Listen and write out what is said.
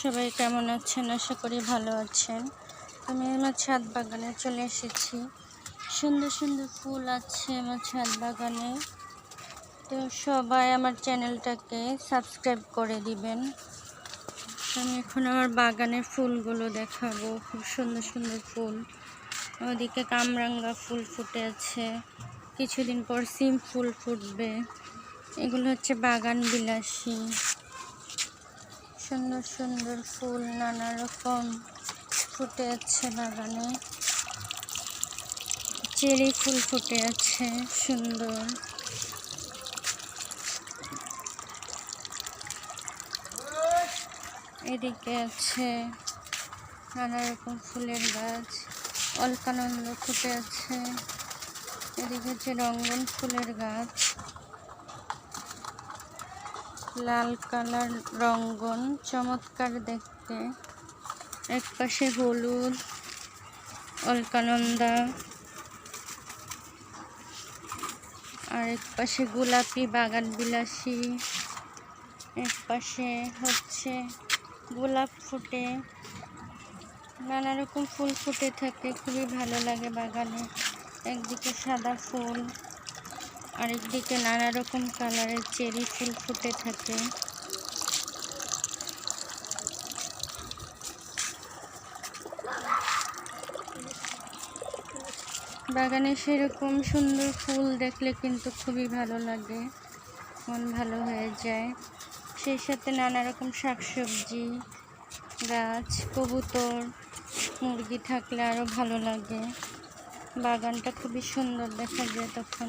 সবাই কেমন আছেন? আশা করি ভালো আছেন। আমি আমার ছাদ বাগানে চলে এসেছি। সুন্দর সুন্দর ফুল আছে আমার ছাদ বাগানে। তো সবাই আমার চ্যানেলটাকে সাবস্ক্রাইব করে দিবেন। আমি এখন আমার বাগানের ফুলগুলো দেখাবো। খুব সুন্দর সুন্দর ফুল। ওদিকে কামরাঙ্গা ফুল ফুটে আছে। কিছুদিন পর সিম ফুল ফুটবে। এগুলো হচ্ছে বাগান বিলাসী। সুন্দর সুন্দর ফুল, নানা রকম ফুটে আছে বাগানে। চেরি ফুল ফুটে আছে, সুন্দর। এদিকে আছে নানা রকম ফুলের গাছ, অলকানন্দ ফুটে আছে। এদিকে হচ্ছে রঙ্গন ফুলের গাছ। লাল কালার রঙ্গন, চমৎকার দেখতে। এক পাশে হলুদ, অলকানন্দা। আর এক পাশে গোলাপি, বাগান বিলাসী। এক পাশে হচ্ছে গোলাপ ফুটে। নানা রকম ফুল ফুটে থাকে, খুবই ভালো লাগে বাগানে। একদিকে সাদা ফুল আরেকদিকে নানা রকম কালারের চেরি ফুল ফুটে থাকে। বাগানে সেরকম সুন্দর ফুল দেখলে কিন্তু খুবই ভালো লাগে, মন ভালো হয়ে যায়। সেই সাথে নানা রকম শাকসবজি, গাছ, কবুতর, মুরগি থাকলে আরও ভালো লাগে। বাগানটা খুবই সুন্দর দেখা যায় তখন।